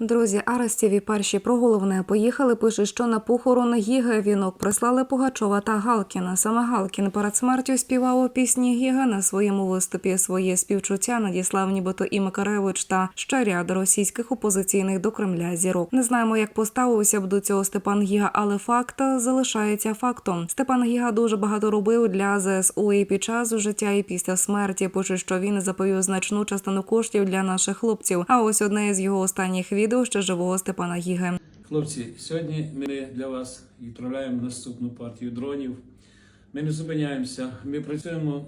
Друзі, Арестєві перші про головне поїхали. Пише, що на похорон Гіги вінок прислали Пугачова та Галкіна. Саме Галкін перед смертю співав у пісні Гіга на своєму виступі. Своє співчуття надіслав нібито і Макаревич та ще ряд російських опозиційних до Кремля зірок. Не знаємо, як поставився б до цього Степан Гіга, але факт залишається фактом. Степан Гіга дуже багато робив для ЗСУ і під час життя, і після смерті. Пише, що він заповів значну частину коштів для наших хлопців. А ось одне з його останніх відео ще живого Степана Гіги. Хлопці, сьогодні ми для вас відправляємо наступну партію дронів. Ми не зупиняємося. Ми працюємо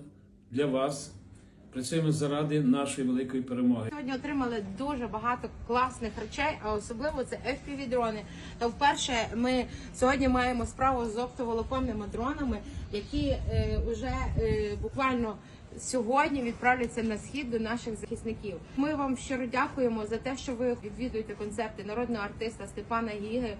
для вас, працюємо заради нашої великої перемоги. Сьогодні отримали дуже багато класних речей, а особливо це fpv дрони. Та вперше ми сьогодні маємо справу з оптоволоконними дронами, які е, вже е, буквально сьогодні відправляться на схід до наших захисників. Ми вам щиро дякуємо за те, що ви відвідуєте концерти народного артиста Степана Гіги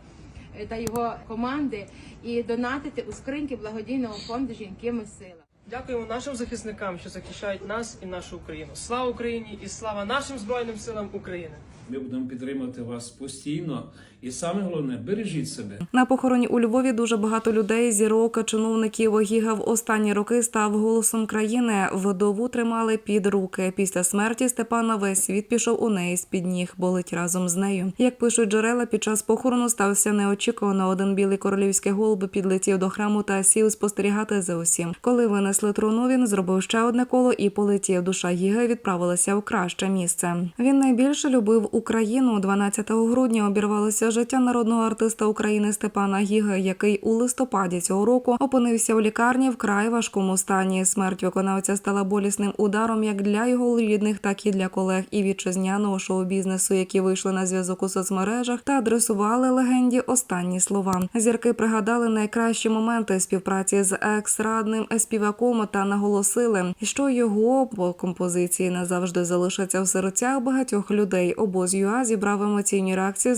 е, та його команди і донатите у скриньки благодійного фонду Жінкими сила. Дякуємо нашим захисникам, що захищають нас і нашу Україну. Слава Україні і слава нашим збройним силам України. Ми будемо підтримувати вас постійно. І саме головне, бережіть себе. На похороні у Львові дуже багато людей, зірок, чиновників. Гіга в останні роки став голосом країни. Вдову тримали під руки. Після смерті Степана весь світ пішов у неї з під ніг, болить разом з нею. Як пишуть джерела, під час похорону стався неочікувано. Один білий королівський голуб підлетів до храму та сів спостерігати за усім. Коли винесли труну, він зробив ще одне коло і полетів. Душа Гіги відправилася у краще місце. Він найбільше любив Україну. 12 грудня обірвалося життя народного артиста України Степана Гіги, який у листопаді цього року опинився у лікарні в край важкому стані. Смерть виконавця стала болісним ударом як для його рідних, так і для колег і вітчизняного шоу-бізнесу, які вийшли на зв'язок у соцмережах та адресували легенді останні слова. Зірки пригадали найкращі моменти співпраці з екс-радним співаком та наголосили, що його по композиції назавжди залишаться в серцях багатьох людей. Обоз ЮА зібрав емоційні реакції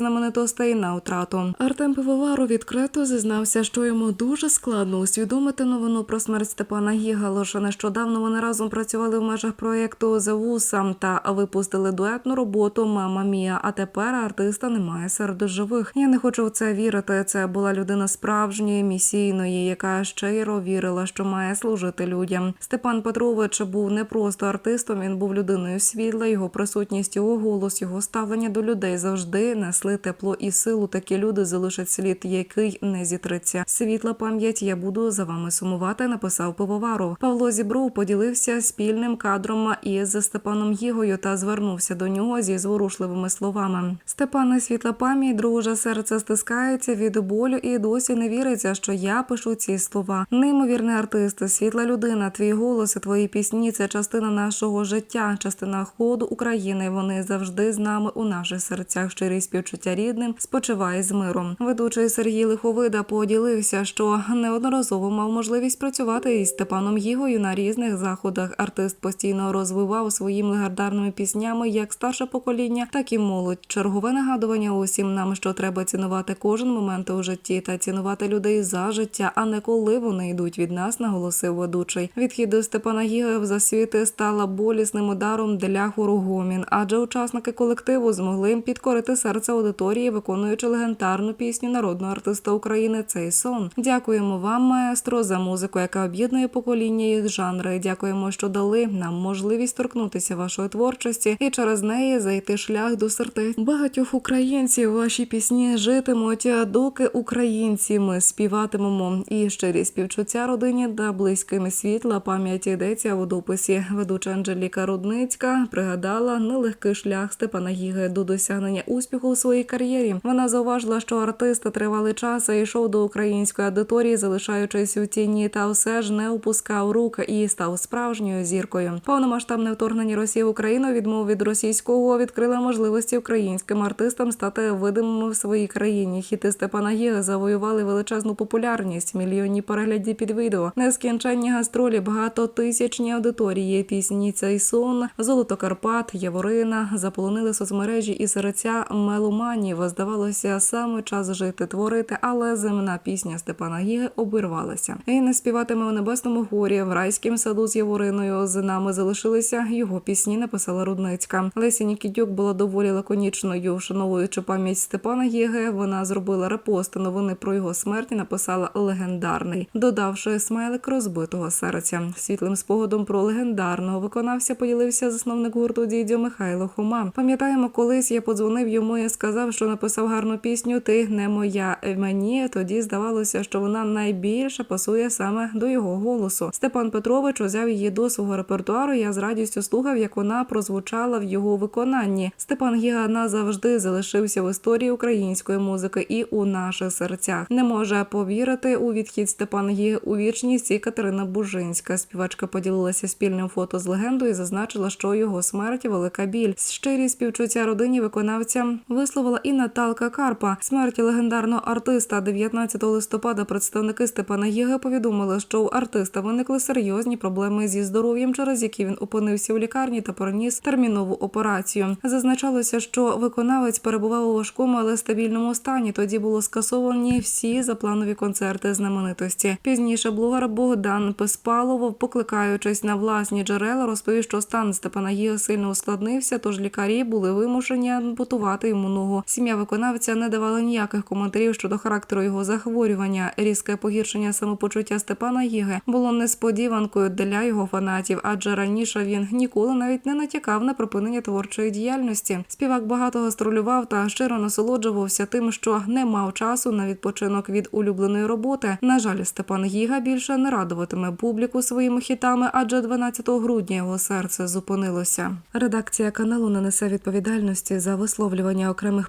знаменитостей на втрату. Артем Пивоваров відкрито зізнався, що йому дуже складно усвідомити новину про смерть Степана Гіга. Лише нещодавно вони разом працювали в межах проєкту «Зевуса» та випустили дуетну роботу Мама Мія. А тепер артиста немає серед живих. Я не хочу в це вірити. Це була людина справжньої місійної, яка щиро вірила, що має служити людям. Степан Петрович був не просто артистом. Він був людиною світла. Його присутність, його голос, його ставлення до людей завжди несли тепло і силу. Такі люди залишать слід, який не зітриться. Світла пам'ять. Я буду за вами сумувати. Написав Пивоваров. Павло Зібров поділився спільним кадром із Степаном Гігою та звернувся до нього зі зворушливими словами. Степане, світла пам'ять, друже, серце стискається від болю і досі не віриться, що я пишу ці слова. Неймовірний артист, світла людина, твій голос, і твої пісні це частина нашого життя, частина ходу України. Вони завжди з нами у наших серцях. Щирі співчуття рідним. Спочивай з миром. Ведучий Сергій Лиховида поділився, що неодноразово мав можливість працювати із Степаном Гігою на різних заходах. Артист постійно розвивав своїми легендарними піснями як старше покоління, так і молодь. Чергове нагадування усім нам, що треба цінувати кожен момент у житті та цінувати людей за життя, а не коли вони йдуть від нас, наголосив ведучий. Відхід до Степана Гіги в засвіти стала болісним ударом для хору Гомін, адже учасники колективу змогли підкорити серце аудиторії, виконуючи легендарну пісню народного артиста України Цей сон. Дякуємо вам, маестро, за музику, яка об'єднує покоління і жанри. Дякуємо, що дали нам можливість торкнутися вашої творчості і через неї зайти шлях до сердець багатьох українців. Ваші пісні житимуть, доки українці ми співатимемо. І щирі співчуття родині та близьким світла пам'яті йдеться в дописі. Ведуча Анжеліка Рудницька пригадала нелегкий шлях Степана Гіги до досягнення успіху у своїй кар'єрі. Вона зауважила, що артист тривалий час йшов до української аудиторії, залишаючись у тіні, та все ж не опускав рук і став справжньою зіркою. Повномасштабне вторгнення Росії в Україну відмов від російського відкрила можливості українським артистам стати видимими в своїй країні. Хіти Степана Гіги завоювали величезну популярність, мільйонні переглядів під відео, нескінченні гастролі, багатотисячні аудиторії, пісні цей сон, Золото Карпат, Яворина заполонили соцмережі і серця меломанів. Здавалося, саме час жити, творити, але земна пісня Степана Гіги обірвалася. Він не співатиме у небесному горі в райськім саду з Явориною. З нами залишилися його пісні. Написала Рудницька. Леся Нікітюк була доволі лаконічною, вшановуючи пам'ять Степана Гіги. Вона зробила репост новини про його смерть. і Написала легендарний, додавши смайлик розбитого серця. Світлим спогадом про легендарного виконавця поділився засновник гурту дідьо Михайло Хома. Пам'ятаємо, колись я подзвонив йому і сказав, що написав гарну пісню. Ти не моя мені. Тоді здавалося, що вона найбільше пасує саме до його голосу. Степан Петрович узяв її до свого репертуару. Я з радістю слухав, як вона прозвучала в його виконанні. Степан Гіга назавжди залишився в історії української музики і у наших серцях. Не може повірити у відхід Степана Гіги у вічність і Катерина Бужинська. Співачка поділилася спільним фото з легендою і зазначила, що його смерть велика біль. Щирі співчуття родині виконавця висловила і Наталка Карпа. Смерть легендарного артиста 19 листопада. Представники Степана Гіги повідомили, що у артиста виникли серйозні проблеми зі здоров'ям, через які він опинився у лікарні та переніс термінову операцію. Зазначалося, що виконавець перебував у важкому, але стабільному стані. Тоді було скасовані всі запланові концерти знаменитості. Пізніше блогер Богдан Песпалов, покликаючись на власні джерела, розповів, що стан Степана Гіга сильно ускладнився, тож лікарі були вимушені ампутувати йому ногу. Сім'я виконавця не давала ніяких коментарів щодо характеру його захворювання. Різке погіршення самопочуття Степана Гіги було несподіванкою для його фанатів, адже раніше він ніколи навіть не натякав на припинення творчої діяльності. Співак багато гастролював та щиро насолоджувався тим, що не мав часу на відпочинок від улюбленої роботи. На жаль, Степан Гіга більше не радуватиме публіку своїми хітами, адже 12 грудня його серце зупинилося. Редакція каналу не несе відповідальності за висловлювання окремих